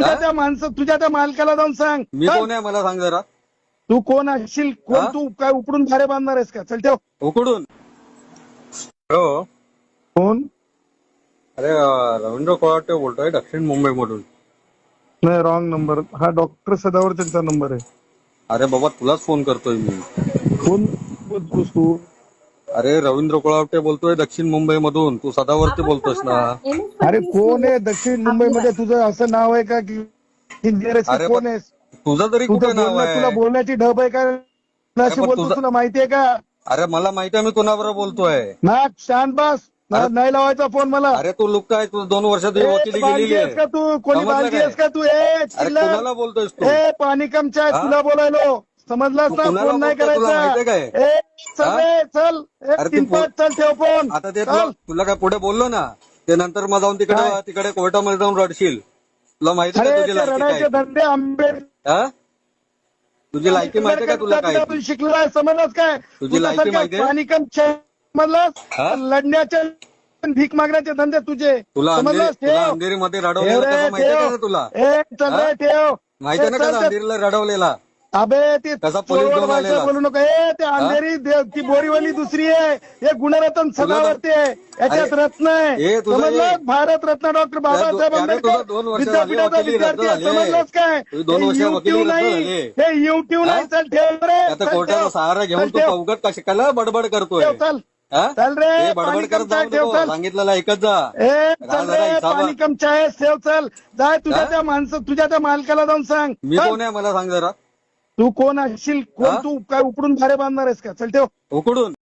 तुझ्या? त्या माणसं तुझ्या त्या मालकाला जाऊन सांग. मी चल. कोण आहे मला सांग जरा. तू कोण असशील कोण हा? तू काय उपडून भारे बांधणार आहेस का? चल ठेव. उकडून? हो कोण? अरे अं, रवींद्र कोळाटे बोलतोय दक्षिण मुंबई मधून नाही रॉंग नंबर हा डॉक्टर सदावर त्यांचा नंबर आहे. अरे बाबा तुलाच फोन करतोय मी. कोण बोलतोस तू? अरे रवींद्र कोळावटे बोलतोय दक्षिण मुंबई मधून तू सदावरती बोलतोस ना. अरे कोण आहे दक्षिण मुंबईमध्ये? तुझं असं नाव आहे का की अरे कोण आहेस? तुझं तरी कुठे नाव बोलणं तुला आहे? बोलण्याची ढब आहे का? बोलतो तुला माहितीये का? अरे मला माहिती आहे मी कोणाबरोबर बोलतोय. ना शांत बस. नाही लावायचा फोन मला. अरे तू लुक काय तू दोन वर्ष तुझी ए, वकिली बालकी गेलेली आहेस का आहे तू? कोणी काय? आहेस का तू? ए. कुणाला बोलतोयस तू? ए पाणी कमच्या हा? तुला बोलायलो. समजलास ना? फोन नाही करायचा. काय? ए चल. अरे ते तीन फोन- पाच चल ठेव फोन आता ते चल तुला तुला काय पुढे बोललो ना ते नंतर मग जाऊन तिकडे काय? तिकडे कोर्टामध्ये जाऊन रडशील तुला माहिती अरे आहे तुझी ते लायकी रडायचे धंदे आंबे हा? तुझी लायकी माहिती आहे का तुला काय शिकलाय समजलास काय तुझी लायकी माहिती आहे? समजलास? लढण्याचे भीक मागण्याचे धंदे तुझे तुला अंधेरी समजलास तुला ठेव अंधेरीमध्ये ठेव रडवलेलं रे, कसं माहितीये ठेव. का तुला ए चल रे? ठेव माहितीये ना ए, चल, कसं चल. अंधेरीला रडवलेला अबे ते? बोलू नका ए ते अंधेरी ती बोरीवली दुसरी आहे हे गुणरत्न सदावरती आहे याच्यात रत्न आहे हे समजलं भारत रत्न डॉक्टर बाबासाहेब आंबेडकर विद्यापीठाचा विद्यार्थी आहे. समजलंच काय हे युट्यूब नाही. हे युट्यूब नाही? चल ठेव रे कोर्टाचा. सहारा घेऊन तू. अवघड कशाला बडबड करतोय चल? चल रे, बडबड करत. सांगितलेलं ऐकत जा चल रे. पाणी कम चाय सेव चल जाय तुझ्या? त्या माणसं तुझ्या त्या मालकाला जाऊन सांग मी. कोण आहे मला सांग जरा तू कोण असशील कोण? तू काय उपडून भारे बांधणार आहेस का? चल ठेव. उकडून?